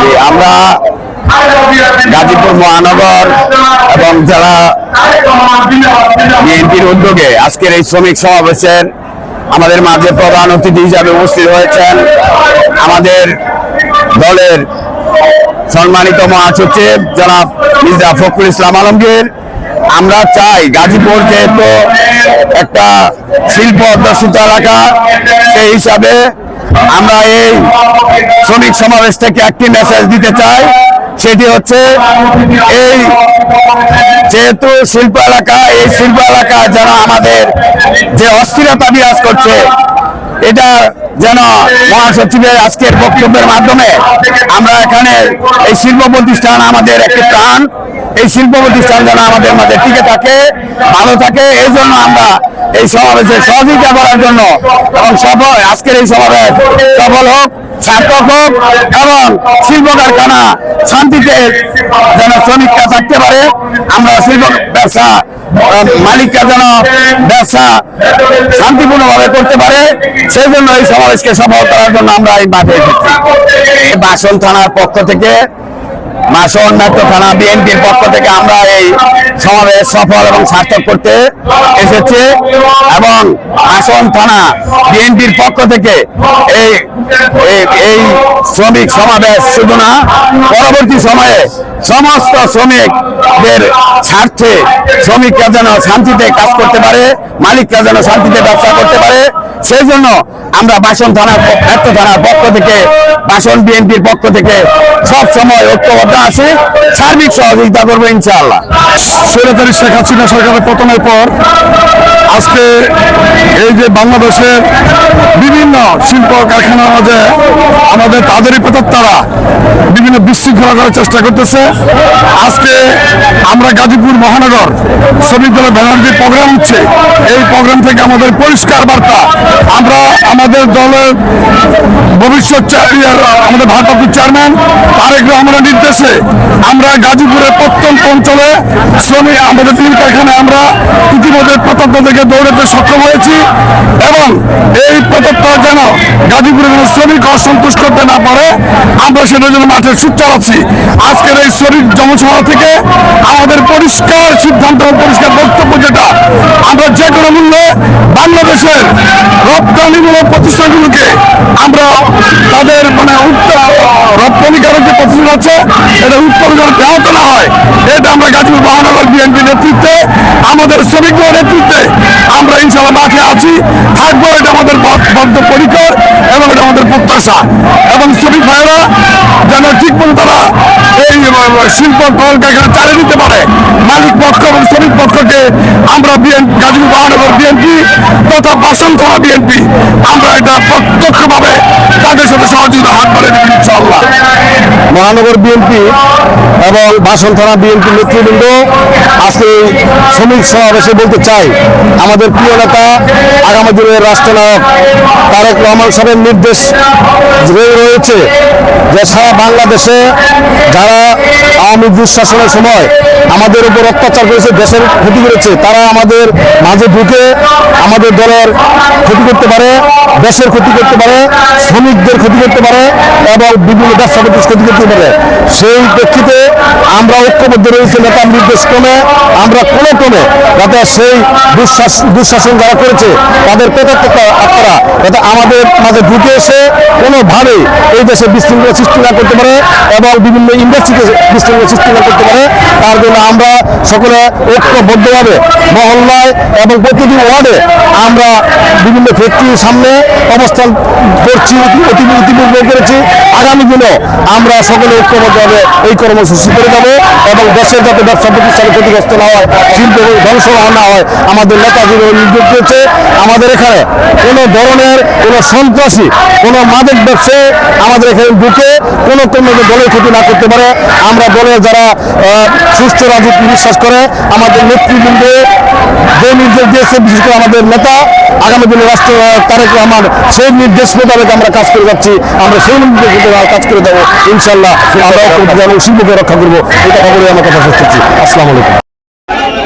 জি, আমরা গাজীপুর মহানগর এবং যারা বিএনপির উদ্যোগে আজকের এই শ্রমিক সমাবেশের আমাদের মাঝে প্রধান অতিথি হিসাবে উপস্থিত হয়েছেন আমাদের দলের সম্মানিত মহাসচিব জনাব মির্জা ফখরুল ইসলাম আলমগীর। আমরা চাই গাজীপুর যেহেতু একটা শিল্প অধ্যুষিত এলাকা সেই হিসাবে আমরা এই শ্রমিক সমাবেশ থেকে একটি মেসেজ দিতে চাই। সেটি হচ্ছে, এই যেহেতু শিল্প এলাকা, এই শিল্প এলাকা যারা আমাদের যে অস্থিরতা বিরাজ করছে এটা যেন মহাসচিবের আজকের বক্তব্যের মাধ্যমে আমরা এখানে এই শিল্প প্রতিষ্ঠান আমাদের একটি প্রাণ। এই শিল্প প্রতিষ্ঠান যেন আমাদের মাঝে টিকে থাকে, ভালো থাকে, এই জন্য আমরা এই সমাবেশে সহযোগিতা করার জন্য এবং সফল আজকের এই সমাবেশ সফল হোক। হোক এবং শিল্প কারখানা শান্তিতে যেন শ্রমিকরা থাকতে পারে, আমরা শিল্প ব্যবসা, মালিকরা যেন ব্যবসা শান্তিপূর্ণভাবে করতে পারে সেই জন্য এই সমাবেশকে সফল করার জন্য আমরা এই মাঠে এসেছি। বাসন থানার পক্ষ থেকে থানা বিএনপির পক্ষ থেকে আমরা এই সমাবেশ সফল এবং করতে এসেছি এবং মাসন থানা বিএনপির পক্ষ থেকে এই- এই শ্রমিক সমাবেশ শুধু না, পরবর্তী সময়ে সমস্ত শ্রমিকদের স্বার্থে শ্রমিকরা যেন শান্তিতে কাজ করতে পারে, মালিকরা যেন শান্তিতে ব্যবসা করতে পারে সেই জন্য আমরা বাসন থানার এত থানার পক্ষ থেকে, বাসন বিএনপির পক্ষ থেকে সব সময় ঐক্যবদ্ধ আছি। সার্বিক সহযোগিতা করব ইনশাআল্লাহ। স্বৈরাচারী শেখ হাসিনা সরকারের পতনের পর আজকে এই যে বাংলাদেশের বিভিন্ন শিল্প কারখানা যে আমাদের তাদেরই তারা বিভিন্ন বিশৃঙ্খলা করার চেষ্টা করতেছে। আজকে আমরা গাজীপুর মহানগর শ্রমিক দলের ব্যানার যে প্রোগ্রাম হচ্ছে। এই প্রোগ্রাম থেকে আমাদের পরিষ্কার বার্তা, আমরা আমাদের দলের ভবিষ্যৎ আমাদের ভারপ্রাপ্ত চেয়ারম্যান তারেক রহমানের নির্দেশে আমরা গাজীপুরের প্রত্যন্ত অঞ্চলে শ্রমিক আমাদের তিন কারখানায় আমরা ইতিমধ্যে প্রতাপ্ত থেকে দৌড়াতে সক্ষম হয়েছি। এবং এই প্রতাপটা যেন গাজীপুরের কোনো শ্রমিক অসন্তোষ করতে না পারে। আমরা সেটার জন্য মাঠে সুদ চালাচ্ছি। আজকের এই শ্রমিক জনসভা থেকে আমাদের পরিষ্কার সিদ্ধান্ত পরিষ্কার বক্তব্য যেটা, আমরা যে কোনো মূল্যে বাংলাদেশের রপ্তানিমূলক প্রতিষ্ঠানগুলোকে আমরা তাদের মানে রপ্তানিকারক যে প্রতিষ্ঠান আছে এটা উৎপাদন ব্যাহত না হয়। এটা আমরা গাজীপুর মহানগর বিএনপি নেতৃত্বে, আমাদের শ্রমিকদের নেতৃত্বে আমরা ইনশাল্লাহ মাঠে আছি। থাকব, এটা আমাদের বদ্ধ- পরিকর এবং এটা আমাদের প্রত্যাশা। এবং শ্রমিক ভাইয়েরা, যেন ঠিক মতো তারা এই শিল্প কলকারখানা চালিয়ে দিতে পারে। মালিক পক্ষ এবং শ্রমিক পক্ষকে আমরা বিএনপি গাজীপুর মহানগর বিএনপি তথা বাসন থানা বিএনপি, আমরা এটা প্রত্যক্ষভাবে তাদের সাথে সহযোগিতা হাত বাড়িয়ে ইনশাল্লাহ মহানগর বিএনপি এবং বাসন থানা বিএনপি নেতৃবৃন্দ আজকে শ্রমিক সমাবেশে বলতে চাই, আমাদের প্রিয় নেতা, আগামী দিনের রাষ্ট্রনায়ক তারেক রহমান সাহেবের নির্দেশ রয়েছে যে সারা বাংলাদেশে যারা আওয়ামী দুঃশাসনের সময় আমাদের উপর অত্যাচার করেছে, দেশের ক্ষতি করেছে, তারা আমাদের মাঝে ঢুকে আমাদের দলের ক্ষতি করতে পারে, দেশের ক্ষতি করতে পারে শ্রমিকদের ক্ষতি করতে পারে এবং বিভিন্ন ব্যবসা প্রতিষ্ঠান ক্ষতি করতে পারে। সেই প্রেক্ষিতে আমরা ঐক্যবদ্ধ রয়েছে নেতা নির্দেশ ক্রমে, আমরা কোনো ক্রমে যাতে সেই দুঃশাসন দুঃশাসন যারা করেছে, তাদের প্রত্যেকটা আত্মারা যাতে আমাদের মাঝে ঢুকে এসে কোনোভাবেই এই দেশে বিশৃঙ্খলা সৃষ্টি না করতে পারে এবং বিভিন্ন ইন্ডাস্ট্রিতে বিশৃঙ্খলা সৃষ্টি না করতে পারে, তার জন্য আমরা সকলে ঐক্যবদ্ধভাবে মহল্লায় এবং প্রতিটি ওয়ার্ডে আমরা বিভিন্ন ফ্যাক্টরির সামনে অবস্থান করছি। করেছি। আগামী দিনেও আমরা সকলে ঐক্যবদ্ধভাবে এই কর্মসূচি করে যাব এবং দেশের যাতে ব্যবসা প্রতিষ্ঠানে ক্ষতিগ্রস্ত না হয়, শিল্প ধ্বংস না হয়, আমাদের নেতাজির নির্দেশ দিয়েছে আমাদের এখানে কোনো ধরনের কোনো সন্ত্রাসী, কোনো মাদক ব্যবসায়ী আমাদের এখানে ঢুকে কোনো কোনো দলের ক্ষতি না করতে পারে। আমরা দলের যারা সুস্থ রাজনীতি বিশ্বাস করে, আমাদের নেতৃবৃন্দ, যে নির্দেশ দিয়েছে, বিশেষ করে আমাদের নেতা, আগামী দিনে রাষ্ট্র তারেক রহমান সেই নির্দেশ মোতাবেক আমরা কাজ করে যাচ্ছি, আমরা সেই কাজ করে দেবো ইনশাল্লাহ আমরা শিল্পকে রক্ষা করব, এটা খবরে আমার কথা শেষ করছি আসসালামু আলাইকুম।